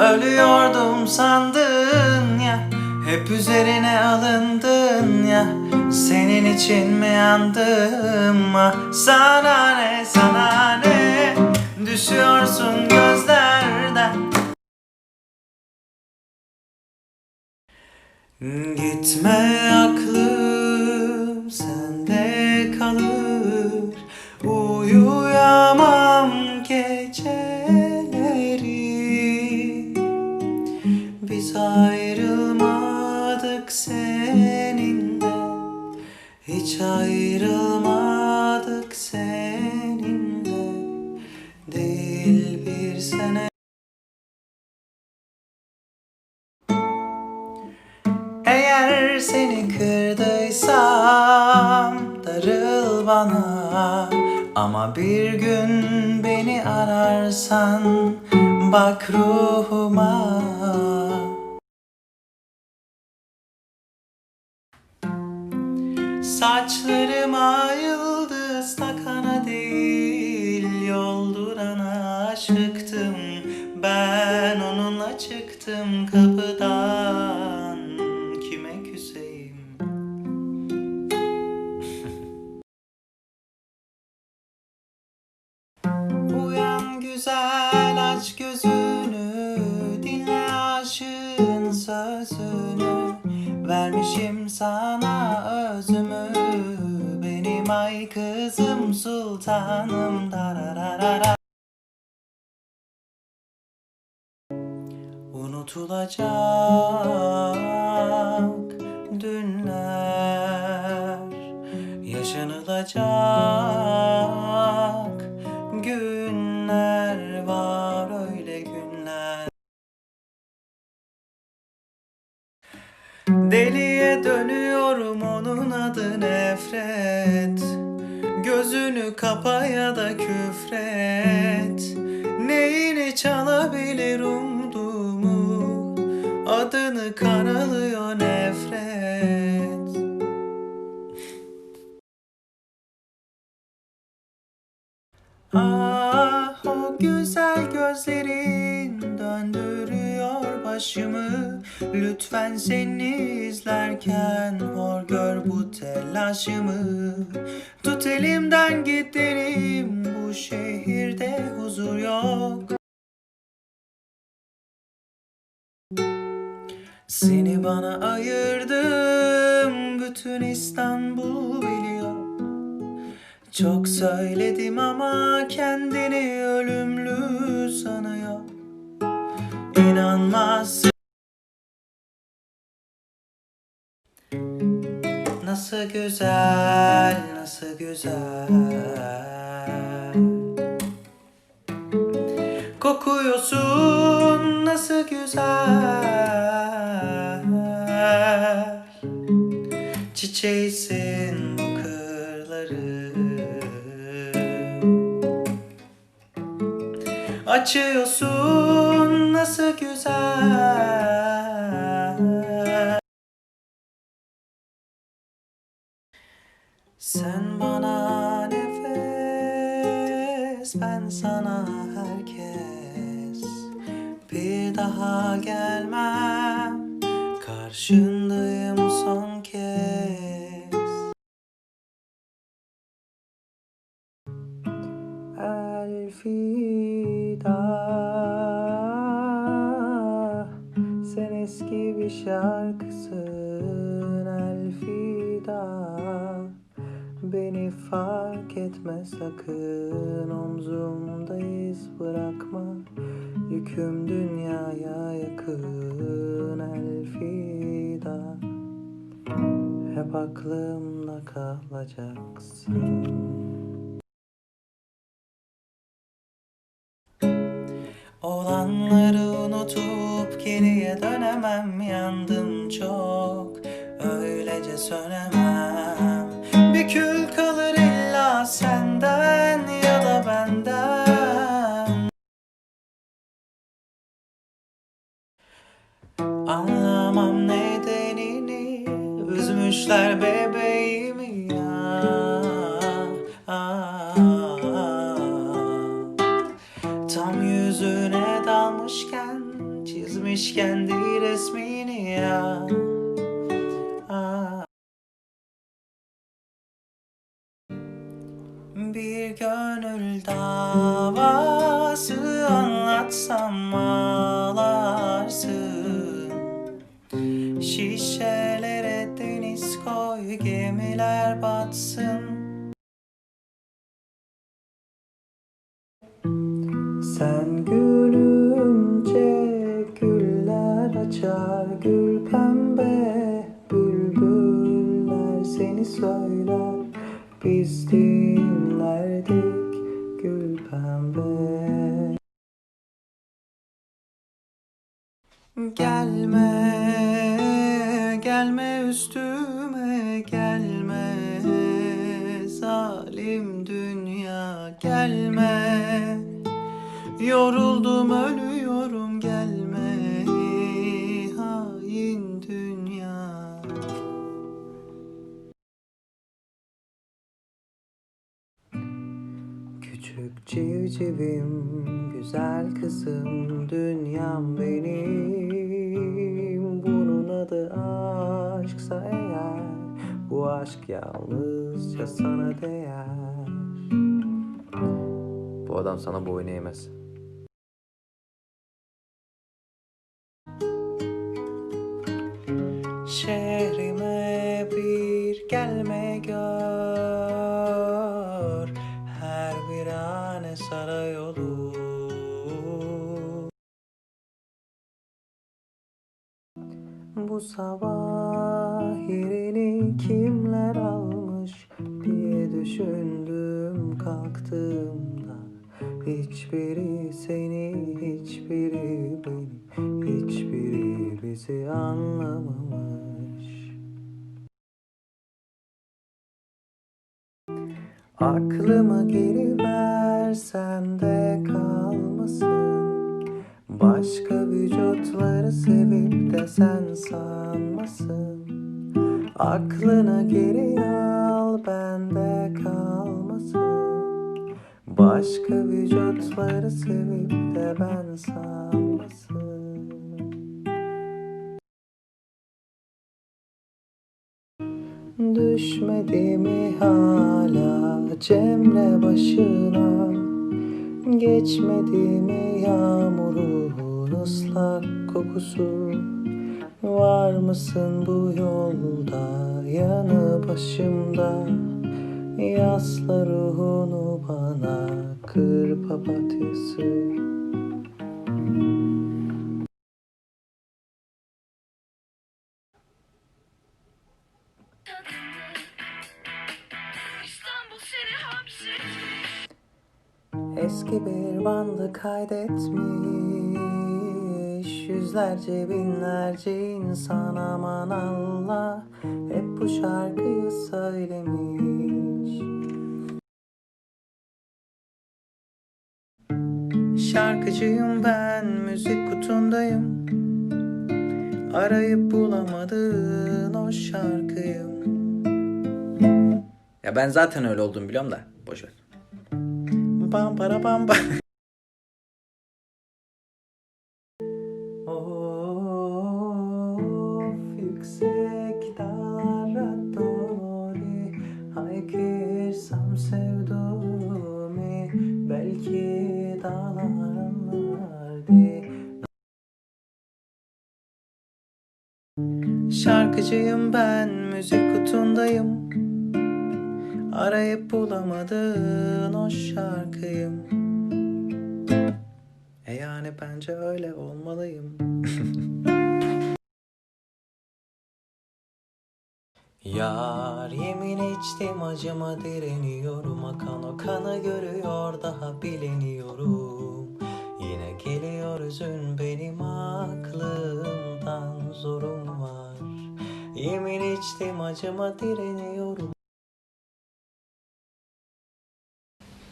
Ölüyordum sandın ya Hep üzerine alındın ya. Senin için mi yandım? Ah Sana ne sana ne? Düşüyorsun gözlerden. Gitme aklım sende kalır. Uyuyamam geceleri Hiç ayrılmadık seninle. Değil bir sene. Eğer seni kırdıysam darıl bana. Ama bir gün beni ararsan bak ruhuma Saçlarıma yıldız takana değil Yoldurana aşıktım. Ben onunla çıktım kapıdan Vermişim sana özümü Benim ay kızım sultanım. Dararara Unutulacak dünler Yaşanılacak Ah o güzel gözlerin döndürüyor başımı. Lütfen seni izlerken hor gör bu telaşımı. Tut elimden gidelim bu şehirde huzur yok. Seni bana ayırdım bütün İstanbul biliyor çok söyledim ama kendini ölümlü sanıyor. İnanmaz Nasıl güzel, nasıl güzel. Kokuyorsun nasıl güzel. Çiçeğisin Açıyorsun nasıl güzel. Sen bana nefes Ben sana herkes. Bir daha gelmem Karşındayım Beni fark etme sakın Omzumda iz bırakma. Yüküm dünyaya yakın Elfida. Hep aklımda kalacaksın Anlamam nedenini. Üzmüşler bebeğimi ya. Ah, Tam yüzüne dalmışken çizmiş kendi resmini ya. Aa. Bir gönül davası anlatsam ağlarsın Şişelere deniz koy gemiler batsın. Sen gülünce güller açar gül pembe Bülbüller seni söyler. Biz dinlerdik gül pembe. Gelme, gelme üstüme gelme. Zalim dünya gelme. Yoruldum ölüyorum gelme. Hain dünya. Küçük civcivim, güzel kızım, dünyam benim. Bunun adı aşksa eğer, bu aşk yalnızca sana değer. Bu adam sana boyun eğmez. Şehrime bir gelme gör Her virane saray olur Bu sabah düşündüm kalktığımda Hiçbiri seni, hiçbiri beni, hiçbiri bizi anlamamış. Aklımı geri versen de kalmasın. Başka vücutları sevip de sen sanmasın. Aklına geri al bende kalmasın. Başka vücutları sevip de ben sanmasın. Düşmedi mi hala Cemre başına. Geçmedi mi yağmurun ıslak kokusu Var mısın bu yolda yanı başımda? Yasla ruhunu bana kır papatyası. Eski bir bandı kaydetmiş Yüzlerce binlerce insan aman Allah Hep bu şarkıyı söylemiş Şarkıcıyım ben müzik kutundayım Arayıp bulamadığın o şarkıyım Ya ben zaten öyle olduğumu biliyorum da. Boş ver. Bam para bam bam. haykırsam sevduğumu belki dağlarlardı. Şarkıcıyım ben müzik kutundayım. Arayıp bulamadığın o şarkıyım. E yani bence öyle olmalıyım Yar yemin içtim acıma direniyorum. Akan o kanı görüyor daha bileniyorum Yine geliyor üzün benim aklımdan zorum var. Yemin içtim acıma direniyorum.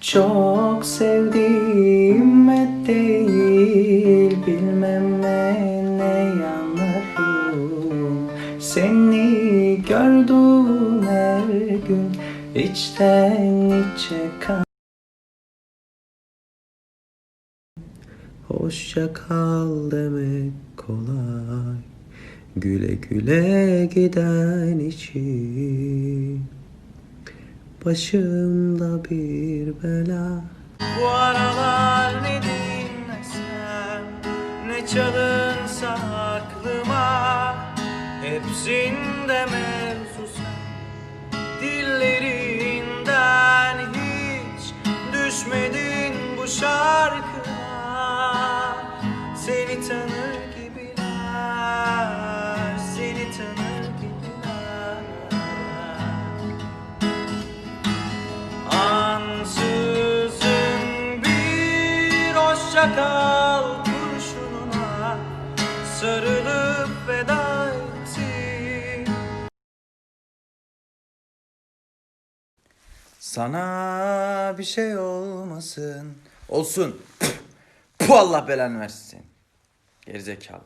Çok sevdiğime değil bilmem ne yanarım. Seni gördüm her gün içten içe kan. O Hoşça kal demek kolay Güle güle giden için. Başımda bir bela. Bu aralar ne dinlesem Ne çalınsa aklıma Hepsinde mevzu sen. Dillerinden hiç düşmedin bu şarkıma Seni tanır gibiler Seni tanır gibiler. Ansızın bir hoşça kal kurşununa Sarılıp veda Sana bir şey olmasın. Olsun. Bu Allah belanı versin. Gerizekalı.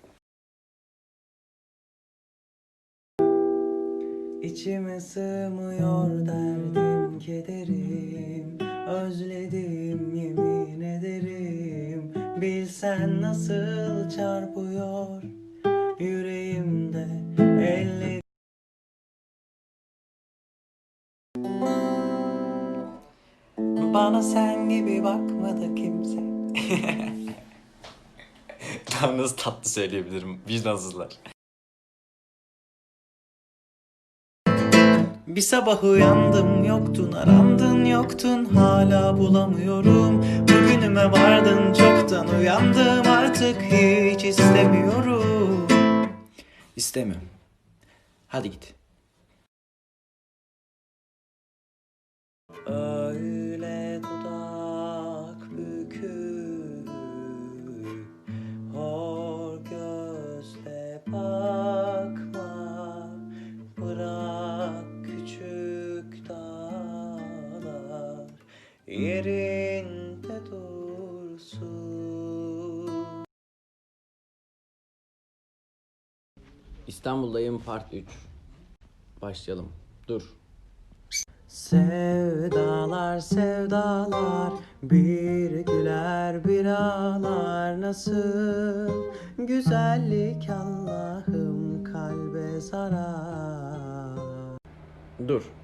İçime sığmıyor derdim kederim Özledim yemin ederim Bilsen nasıl çarpıyor Yüreğimde Bana sen gibi bakmadı kimse Tam nasıl tatlı söyleyebilirim. Vicdansızlar. Bir sabah uyandım yoktun arandın yoktun hala bulamıyorum Bugünüme vardın çoktan uyandım artık hiç istemiyorum İstemiyorum. Hadi git. Öyle Yerinde dursun İstanbul'dayım part 3. Başlayalım. Dur. Sevdalar sevdalar bir güler bir ağlar nasıl güzellik Allah'ım kalbe zarar Dur.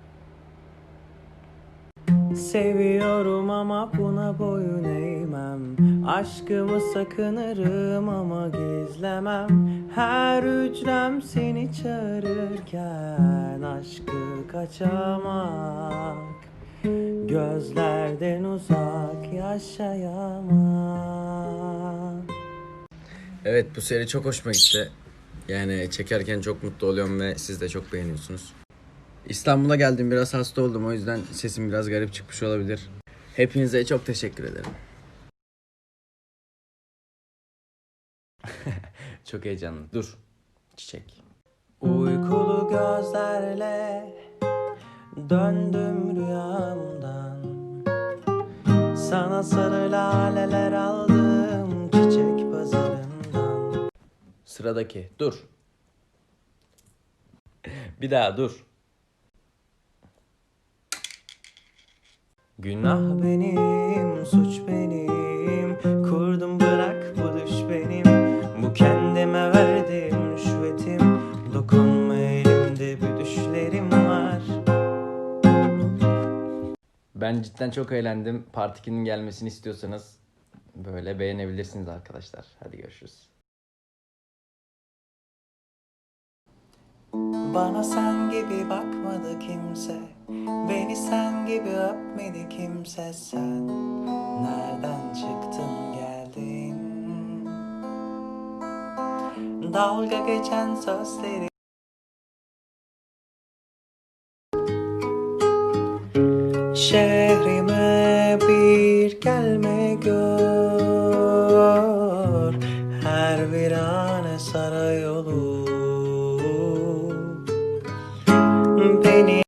Seviyorum ama buna boyun eğmem Aşkımı sakınırım ama gizlemem Her hücrem seni çağırırken Aşkı kaçamak Gözlerden uzak yaşayamam Evet bu seri çok hoşuma gitti. Yani çekerken çok mutlu oluyorum ve siz de çok beğeniyorsunuz. İstanbul'a geldim biraz hasta oldum o yüzden sesim biraz garip çıkmış olabilir. Hepinize çok teşekkür ederim. çok heyecanlı. Dur. Çiçek. Uykulu gözlerle döndüm rüyamdan Sana sarı laleler aldım çiçek pazarından Sıradaki. Dur. Bir daha dur. Günah. Ah benim, suç benim Kurdum bırak bu düş benim Bu kendime verdiğim rüşvetim Dokunma elimde bir düşlerim var Ben cidden çok eğlendim. Part 2'nin gelmesini istiyorsanız böyle beğenebilirsiniz arkadaşlar. Hadi görüşürüz. Bana sen gibi bakmadı kimse Beni sen gibi öpmedi kimse sen. Nereden çıktın geldin? Dalga geçen sözleri Şehrime bir gelme gör. Her virane saray olur Beni